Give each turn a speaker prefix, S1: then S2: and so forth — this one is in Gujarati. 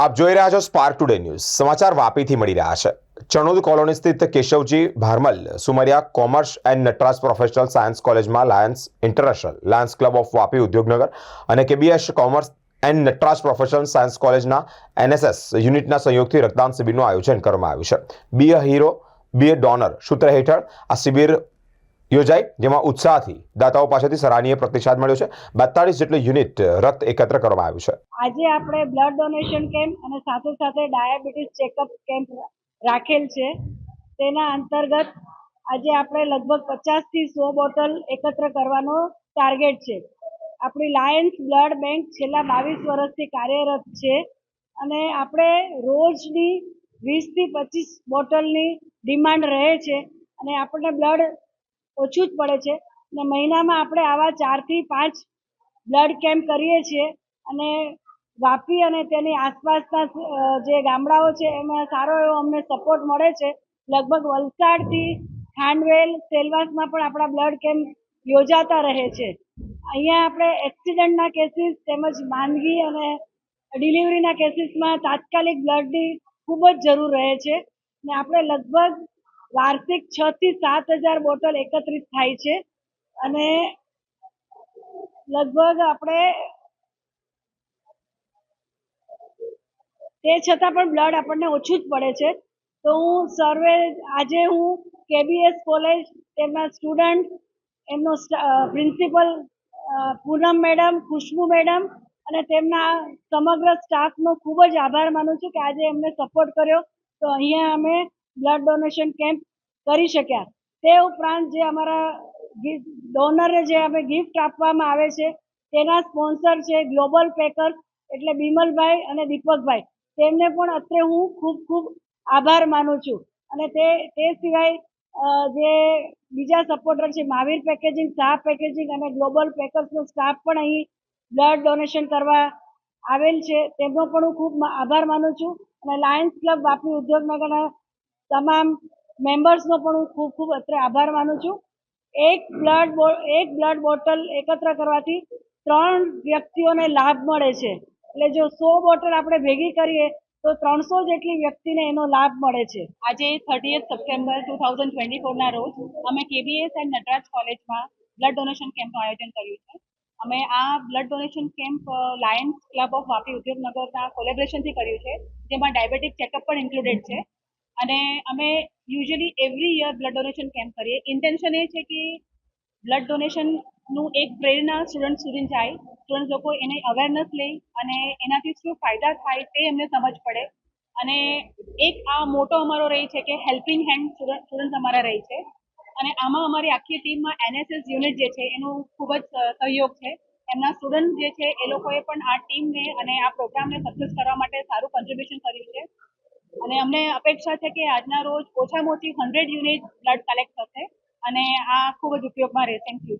S1: આપ જોઈ રહ્યા છો સ્પાર્ક ટુડે ન્યૂઝ સમાચાર વાપીથી મળી રહ્યા છે. ચણોદ કોલોની સ્થિત Keshavji Bharmal, Sumariya commerce and Nataraj professional science કોલેજમાં Lions international, Lions club of Vapi, Udyognagar અને KBS commerce and Nataraj professional science કોલેજના એનએસએસ યુનિટના સંયોગથી રક્તદાન શિબિરનું આયોજન કરવામાં આવ્યું છે. બી અ હીરો, બી એ ડોનર સૂત્ર હેઠળ આ શિબિર યોજાઈ જેમાં ઉત્સાહથી દાતાઓ પાસેથી સરાહનીય પ્રતિસાદ મળ્યો છે. બેતાળીસ જેટલું યુનિટ રક્ત એકત્ર કરવામાં આવ્યું છે.
S2: આજે આપણે બ્લડ ડોનેશન કેમ્પ અને સાથે સાથે ડાયાબિટીસ ચેકઅપ કેમ્પ રાખેલ છે. તેના અંતર્ગત આજે આપણે લગભગ પચાસથી સો બોટલ એકત્ર કરવાનો ટાર્ગેટ છે. આપણી લાયન્સ બ્લડ બેંક છેલ્લા બાવીસ વર્ષથી કાર્યરત છે અને આપણે રોજની વીસથી પચીસ બોટલની ડિમાન્ડ રહે છે અને આપણને બ્લડ ઓછું જ પડે છે. અને મહિનામાં આપણે આવા ચારથી પાંચ બ્લડ કેમ્પ કરીએ છીએ અને વાપી અને તેની આસપાસના જે ગામડાઓ છે, એમાં સારો એવો અમને સપોર્ટ મળે છે. લગભગ વલસાડથી ખાંડવેલ, સેલવાસમાં પણ આપણા બ્લડ કેમ્પ યોજાતા રહે છે. અહીંયા આપણે એક્સિડન્ટના કેસીસ તેમજ માંદગી અને ડિલિવરીના કેસીસમાં તાત્કાલિક બ્લડની ખૂબ જ જરૂર રહે છે. ને આપણે લગભગ વાર્ષિક છ થી સાત હજાર બોટલ એકત્રિત થાય છે. અને લગભગ આપણે તે છતાં પણ બ્લડ આપણને ઓછું જ પડે છે. તો હું સર્વે આજે હું કેબીએસ કોલેજ તેમના સ્ટુડન્ટ, એમનો principal Poonam madam, Khushbu madam અને તેમના સમગ્ર સ્ટાફનો ખૂબ જ આભાર માનું છું કે આજે એમને સપોર્ટ કર્યો. તો અહીંયા અમે બ્લડ ડોનેશન કેમ્પ કરી શક્યા. તે ઉપરાંત જે અમારા ડોનરને જે અમે ગિફ્ટ આપવામાં આવે છે, તેના સ્પોન્સર છે ગ્લોબલ પેકર્સ એટલે બિમલભાઈ અને દીપકભાઈ. તેમને પણ અત્રે હું ખૂબ ખૂબ આભાર માનું છું. અને તે તે સિવાય જે બીજા સપોર્ટર છે, મહાવીર પેકેજિંગ સ્ટાફ પેકેજિંગ અને ગ્લોબલ પેકર્સનો સ્ટાફ પણ અહીં બ્લડ ડોનેશન કરવા આવેલ છે. તેમનો પણ હું ખૂબ આભાર માનું છું. અને લાયન્સ ક્લબ વાપી ઉદ્યોગનગરના તમામ મેમ્બર્સનો પણ હું ખૂબ ખૂબ અત્રે આભાર માનું છું. એક બ્લડ એક બ્લડ બોટલ એકત્ર કરવાથી ત્રણ વ્યક્તિઓને લાભ મળે છે. એટલે જો સો બોટલ આપણે ભેગી કરીએ, તો ત્રણસો જેટલી વ્યક્તિને એનો લાભ મળે છે.
S3: આજે thirtieth September two thousand twenty ફોરના રોજ અમે કેબીએસ એન્ડ નટરાજ કોલેજમાં બ્લડ ડોનેશન કેમ્પનું આયોજન કર્યું છે. અમે આ blood donation camp Lions club of Vapi ઉદ્યોગનગરના કોલેબ્રેશનથી કર્યું છે, જેમાં ડાયાબિટીક ચેકઅપ પણ ઇન્ક્લુડેડ છે. અને અમે usually every year blood donation camp કરીએ. ઇન્ટેન્શન એ છે કે બ્લડ ડોનેશનનું એક પ્રેરણા સ્ટુડન્ટ સુધી જાય. સ્ટુડન્ટ લોકો એને અવેરનેસ લે અને એનાથી શું ફાયદા થાય તે એમને સમજ પડે. અને એક આ મોટો અમારો રહે છે કે હેલ્પિંગ હેન્ડ સ્ટુડન્ટ અમારા રહે છે. અને આમાં અમારી આખી ટીમમાં એનએસએસ યુનિટ જે છે એનું ખૂબ જ સહયોગ છે. એમના સ્ટુડન્ટ જે છે એ લોકોએ પણ આ ટીમને અને આ પ્રોગ્રામને સક્સેસ કરવા માટે સારું કોન્ટ્રીબ્યુશન કર્યું છે. અને અમને અપેક્ષા છે કે આજના રોજ ઓછામાં ઓછી હંડ્રેડ યુનિટ બ્લડ કલેક્ટ થશે અને આ ખૂબ જ ઉપયોગમાં રહે થેન્ક યુ